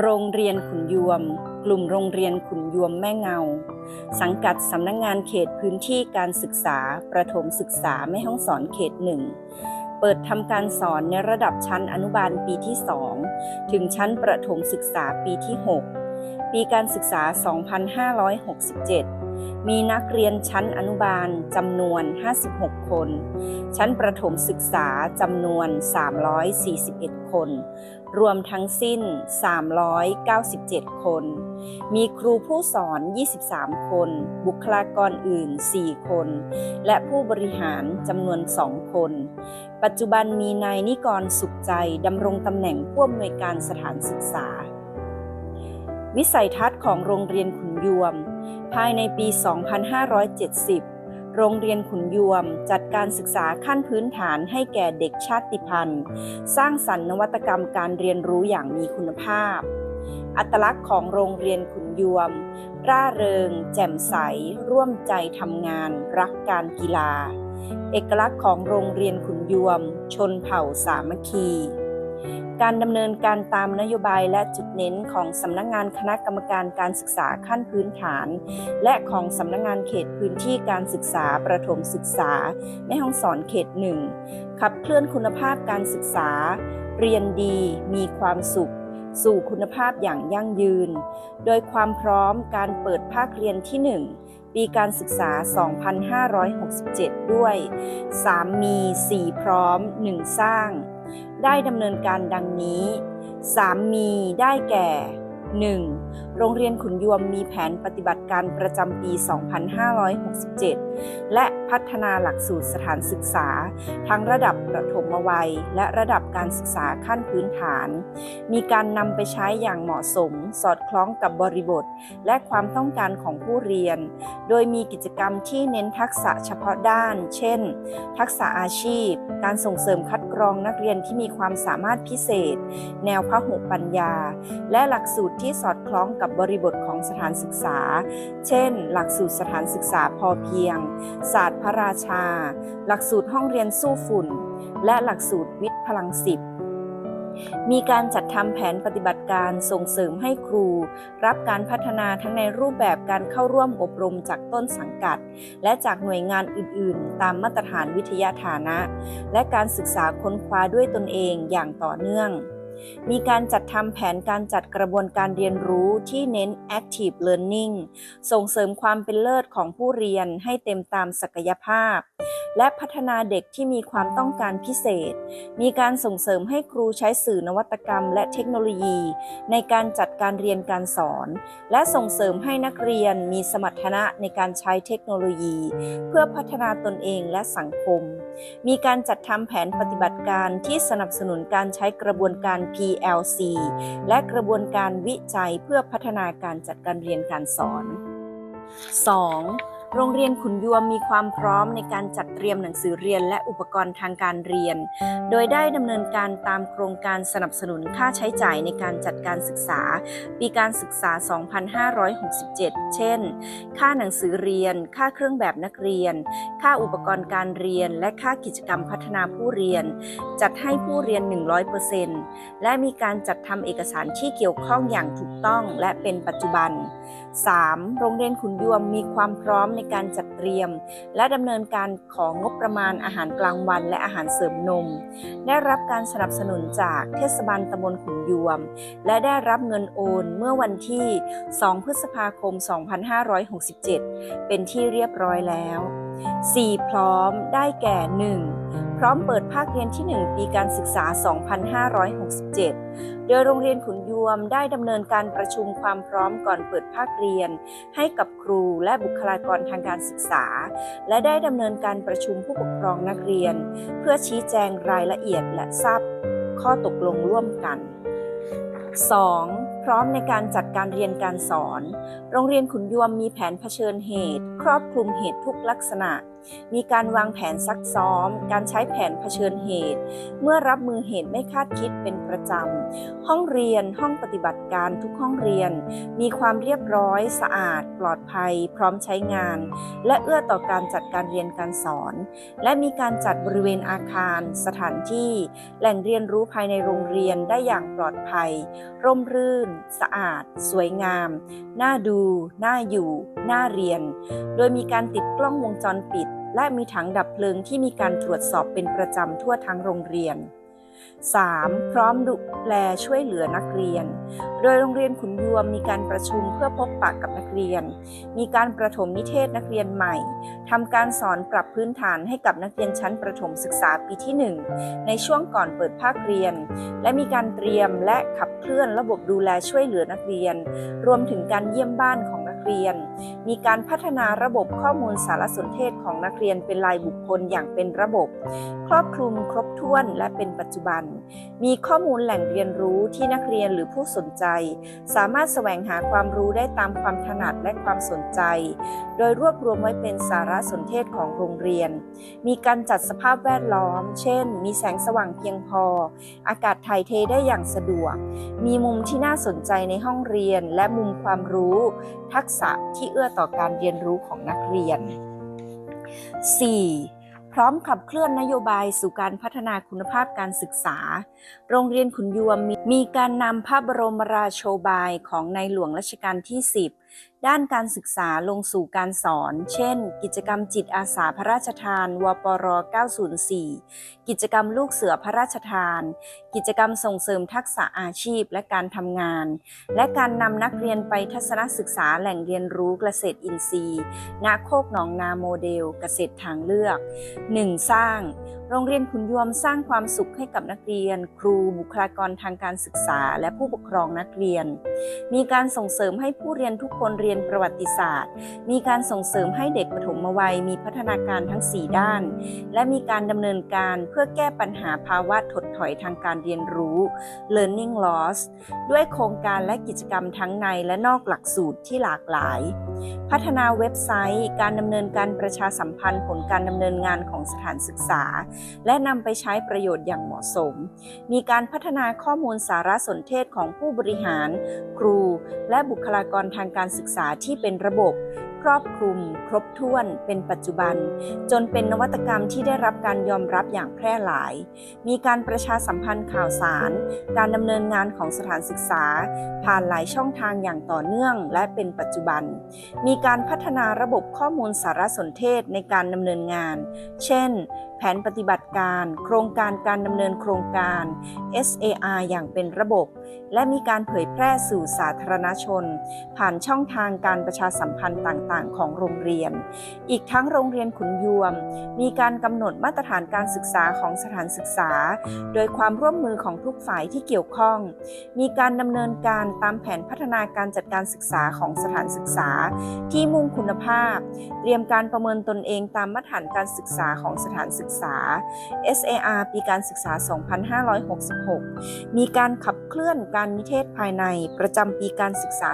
โรงเรียนขุนยวม กลุ่มโรงเรียนขุนยวมแม่เงา สังกัดสำนักงงานเขตพื้นที่การศึกษา ประถมศึกษาแม่ห้องสอนเขตหนึ่งเปิดทำการสอนในระดับชั้นอนุบาลปีที่ 2 ถึงชั้นประถมศึกษาปีที่ 6 ปีการศึกษา 2567 มีนักเรียนชั้นอนุบาลจำนวน 56 คน ชั้นประถมศึกษาจำนวน 341 คน รวมทั้งสิ้น 397 คน มีครูผู้สอน 23 คน บุคลากรอื่น 4 คน และผู้บริหารจำนวน 2 คน ปัจจุบันมีนายนิกรสุขใจดำรงตำแหน่งผู้อำนวยการสถานศึกษา วิสัยทัศน์ของโรงเรียนขุนยวม ภายในปี 2570 โรงเรียนขุนยวม จัดการศึกษาขั้นพื้นฐานให้แก่เด็กชาติพันธุ์ สร้างสรรค์นวัตกรรมการเรียนรู้อย่างมีคุณภาพ อัตลักษณ์ของโรงเรียนขุนยวม ร่าเริง แจ่มใส ร่วมใจทำงาน รักการกีฬา เอกลักษณ์ของโรงเรียนขุนยวม ชนเผ่าสามัคคี การดำเนินการตามนโยบายและจุดเน้นของสำนักงงานคณะกรรมการการศึกษาขั้นพื้นฐาน และของสำนักงงานเขตพื้นที่การศึกษาประถมศึกษาแม่ห้องสอนเขตหนึ่งขับเคลื่อนคุณภาพการศึกษา เรียนดีมีความสุขสู่คุณภาพอย่างยั่งยืน โดยความพร้อมการเปิดภาคเรียนที่ 1 ปีการศึกษา 2567 ด้วย 3 มี 4 พร้อม 1 สร้าง ได้ดำเนินการดังนี้ 3 มีได้แก่ 1. โรงเรียนขุนยวมมีแผนปฏิบัติการประจำปี 2567 และ พัฒนาหลักสูตรสถานศึกษา ทั้งระดับประถมวัย และระดับการศึกษาขั้นพื้นฐาน มีการนำไปใช้อย่างเหมาะสม สอดคล้องกับบริบท และความต้องการของผู้เรียน โดยมีกิจกรรมที่เน้นทักษะเฉพาะด้าน เช่น ทักษะอาชีพ การส่งเสริมคัดกรองนักเรียนที่มีความสามารถพิเศษ แนวพหุปัญญา และหลักสูตรที่สอดคล้องกับบริบทของ สถานศึกษา เช่น หลักสูตรสถานศึกษาพอเพียง ศาสตร์พระราชา หลักสูตรห้องเรียนสู้ฝุ่น และหลักสูตรวิทย์พลังสิบมีการจัดทำแผนปฏิบัติการส่งเสริมให้ครู รับการพัฒนาทั้งในรูปแบบการเข้าร่วมอบรมจากต้นสังกัด และจากหน่วยงานอื่น ๆ ตามมาตรฐานวิทยาฐานะ และการศึกษาค้นคว้าด้วยตนเองอย่างต่อเนื่อง มีการจัดทำแผนการจัดกระบวนการเรียนรู้ที่เน้น active learning ส่งเสริมความเป็นเลิศของผู้เรียนให้เต็มตามศักยภาพ และพัฒนาเด็กที่มีความต้องการพิเศษ มีการส่งเสริมให้ครูใช้สื่อนวัตกรรม และเทคโนโลยี ในการจัดการเรียนการสอน และส่งเสริมให้นักเรียนมีสมรรถนะในการใช้เทคโนโลยี เพื่อพัฒนาตนเองและสังคม มีการจัดทำแผนปฏิบัติการที่สนับสนุนการใช้กระบวนการ PLC และกระบวนการวิจัยเพื่อพัฒนาการจัดการเรียนการสอน 2. โรงเรียนขุนยวมมีความพร้อมในการจัดเตรียมหนังสือเรียนและอุปกรณ์ทางการเรียน โดยได้ดำเนินการตามโครงการสนับสนุนค่าใช้จ่ายในการจัดการศึกษา ปีการศึกษา 2567 เช่น ค่าหนังสือเรียน ค่าเครื่องแบบนักเรียน ค่าอุปกรณ์การเรียน และค่ากิจกรรมพัฒนาผู้เรียน จัดให้ผู้เรียน 100%และมีการจัดทำเอกสารที่เกี่ยวข้องอย่างถูกต้องและเป็นปัจจุบัน 3. โรงเรียนขุนยวมมีความพร้อมในการจัดเตรียม และดำเนินการของงบประมาณอาหารกลางวัน และอาหารเสริมนม ได้รับการสนับสนุนจากเทศบาลตำบลขุนยวม และได้รับเงินโอนเมื่อวันที่ 2 พฤษภาคม 2567 เป็นที่เรียบร้อยแล้ว 4. พร้อมได้แก่ 1. พร้อมเปิดภาคเรียนที่ 1 ปีการศึกษา 2567 โดยโรงเรียนขุนยวมได้ดำเนินการประชุมความพร้อมก่อนเปิดภาคเรียน ให้กับครูและบุคลากรทางการศึกษา และได้ดำเนินการประชุมผู้ปกครองนักเรียน เพื่อชี้แจงรายละเอียดและทราบข้อตกลงร่วมกัน 2. พร้อมในการจัดการเรียนการสอน โรงเรียนขุนยวมมีแผนเผชิญเหตุ ครอบคลุมเหตุทุกลักษณะมีการวางแผนซักซ้อม การใช้แผนเผชิญเหตุ เมื่อรับมือเหตุไม่คาดคิดเป็นประจำ ห้องเรียนห้องปฏิบัติการทุกห้องเรียน มีความเรียบร้อยสะอาด ปลอดภัย พร้อมใช้งาน และเอื้อต่อการจัดการเรียนการสอน และมีการจัดบริเวณอาคาร สถานที่ แหล่งเรียนรู้ภายในโรงเรียนได้อย่างปลอดภัย ร่มรื่น สะอาด สวยงาม น่าดู น่าอยู่ น่าเรียน โดยมีการติดกล้องวงจรปิด และมีถังดับเพลิงที่มีการตรวจสอบเป็นประจำทั่วทั้งโรงเรียน 3. พร้อมดูแลช่วยเหลือนักเรียน โดยโรงเรียนขุนยวมมีการประชุมเพื่อพบปะกับนักเรียน มีการประถมนิเทศนักเรียนใหม่ทำการสอนปรับพื้นฐานให้กับนักเรียนชั้นประถมศึกษาปีที่ 1 ในช่วงก่อนเปิดภาคเรียน และมีการเตรียมและขับเคลื่อนระบบดูแลช่วยเหลือนักเรียน รวมถึงการเยี่ยมบ้านของ เรียน มีการพัฒนาระบบข้อมูลสารสนเทศของนักเรียนเป็นรายบุคคลอย่างเป็นระบบ ครอบคลุมครบถ้วนและเป็นปัจจุบัน มีข้อมูลแหล่งเรียนรู้ที่นักเรียนหรือผู้สนใจ สามารถแสวงหาความรู้ได้ตามความถนัดและความสนใจ โดยรวบรวมไว้เป็นสารสนเทศของโรงเรียน มีการจัดสภาพแวดล้อม เช่น มีแสงสว่างเพียงพอ อากาศถ่ายเทได้อย่างสะดวก มีมุมที่น่าสนใจในห้องเรียนและมุมความรู้ทักษะที่เอื้อต่อการเรียนรู้ของนักเรียน 4. พร้อมขับเคลื่อนนโยบายสู่การพัฒนาคุณภาพการศึกษา โรงเรียนขุนยวมมีมีการนำพระบรมราโชบายของในหลวงรัชกาลที่ 10ด้านการศึกษาลงสู่การสอน เช่น กิจกรรมจิตอาสาพระราชทาน วปร 904 กิจกรรมลูกเสือพระราชทาน กิจกรรมส่งเสริมทักษะอาชีพและการทำงาน และการนำนักเรียนไปทัศนศึกษาแหล่งเรียนรู้เกษตรอินทรีย์ณโคกหนองนาโมเดล เกษตรทางเลือก 1. สร้าง โรงเรียนขุนยวมสร้างความสุขให้กับนักเรียน ครูบุคลากรทางการศึกษา และผู้ปกครองนักเรียน มีการส่งเสริมให้ผู้เรียนทุกคนเรียนประวัติศาสตร์ มีการส่งเสริมให้เด็กปฐมวัยมีพัฒนาการทั้ง 4 ด้าน และมีการดำเนินการเพื่อแก้ปัญหาภาวะถดถอยทางการเรียนรู้ learning loss ด้วยโครงการและกิจกรรมทั้งในและนอกหลักสูตรที่หลากหลาย พัฒนาเว็บไซต์ การดำเนินการประชาสัมพันธ์ผลการดำเนินงานของสถานศึกษาและนำไปใช้ประโยชน์อย่างเหมาะสม มีการพัฒนาข้อมูลสารสนเทศของผู้บริหาร ครู และบุคลากรทางการศึกษาที่เป็นระบบ ครอบคลุม ครบถ้วนเป็นปัจจุบัน จนเป็นนวัตกรรมที่ได้รับการยอมรับอย่างแพร่หลาย มีการประชาสัมพันธ์ข่าวสาร การดำเนินงานของสถานศึกษา ผ่านหลายช่องทางอย่างต่อเนื่องและเป็นปัจจุบัน มีการพัฒนาระบบข้อมูลสารสนเทศในการดำเนินงาน เช่น แผนปฏิบัติการ โครงการการดำเนินโครงการ SAR อย่างเป็นระบบ และมีการเผยแพร่สู่สาธารณชน ผ่านช่องทางการประชาสัมพันธ์ต่างๆ ของโรงเรียน อีกทั้งโรงเรียนขุนยวม มีการกำหนดมาตรฐานการศึกษาของสถานศึกษา โดยความร่วมมือของทุกฝ่ายที่เกี่ยวข้อง มีการดำเนินการตามแผนพัฒนาการจัดการศึกษาของสถานศึกษา ที่มุ่งคุณภาพ เตรียมการประเมินตนเองตามมาตรฐานการศึกษาของสถานศึกษา SAR ปีการศึกษา 2566 มีการขับเคลื่อนการนิเทศภายในประจำปีการศึกษา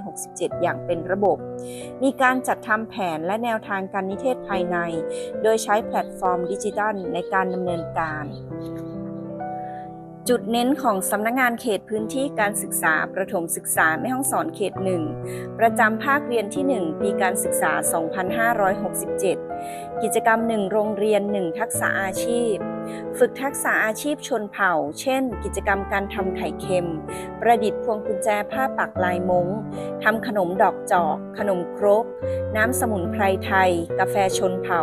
2567 อย่างเป็นระบบ มีการจัดทำแผนและแนวทางการนิเทศภายใน โดยใช้แพลตฟอร์มดิจิทัลในการดำเนินการจุดเน้นของสำนักงงานเขตพื้นที่การศึกษาประถมศึกษาแม่ห้องสอนเขต 1 ประจำภาคเรียนที่ 1 ปีการศึกษา 2567 กิจกรรม 1 โรงเรียน 1 ทักษะอาชีพ ฝึกทักษะอาชีพชนเผ่า เช่น กิจกรรมการทำไข่เค็ม ประดิษฐ์พวงกุญแจผ้าปักลายมงทำขนมดอกจอก ขนมครก น้ำสมุนไพรไทย กาแฟชนเผ่า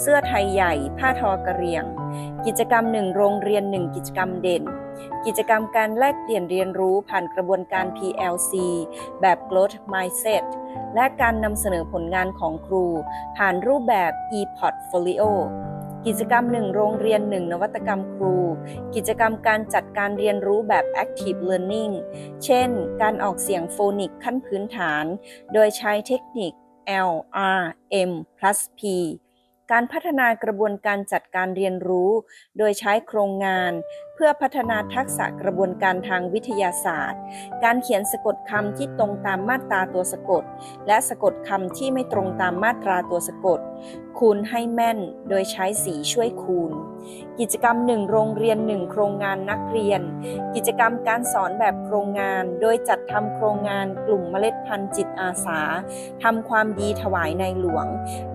เสื้อไทยใหญ่ ผ้าทอกระเรียง กิจกรรม1โรงเรียน1กิจกรรมเด่น กิจกรรมการแลกเปลี่ยนเรียนรู้ผ่านกระบวนการ PLC แบบ Growth Mindset และการนำเสนอผลงานของครู ผ่านรูปแบบ e-portfolio กิจกรรม 1 โรงเรียน 1 นวัตกรรมครู กิจกรรมการจัดการเรียนรู้แบบ Active Learning เช่น การออกเสียงโฟนิกขั้นพื้นฐาน โดยใช้เทคนิค L R M plus P การพัฒนากระบวนการจัดการเรียนรู้ โดยใช้โครงงาน เพื่อพัฒนาทักษะกระบวนการทางวิทยาศาสตร์ การเขียนสะกดคำที่ตรงตามมาตราตัวสะกด และสะกดคำที่ไม่ตรงตามมาตราตัวสะกดคูณให้แม่นโดยใช้สีช่วยคูณ กิจกรรม 1 โรงเรียน 1 โครงงานนักเรียน กิจกรรมการสอนแบบโครงงาน โดยจัดทำโครงงานกลุ่มเมล็ดพันธุ์จิตอาสาทำความดีถวายในหลวง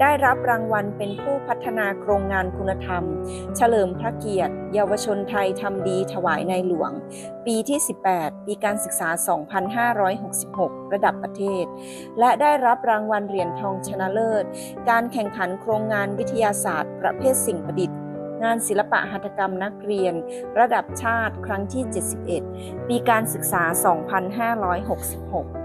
ได้รับรางวัลเป็นผู้พัฒนาโครงงานคุณธรรม เฉลิมพระเกียรติ เยาวชนไทยทำดีถวายในหลวง ปีที่ 18 ปีการศึกษา 2566 ระดับประเทศ และได้รับรางวัลเหรียญทองชนะเลิศ การแข่งขันโครงงานวิทยาศาสตร์ ประเภทสิ่งประดิษฐ์ งานศิลปะหัตถกรรมนักเรียน ระดับชาติครั้งที่ 71 ปีการศึกษา 2566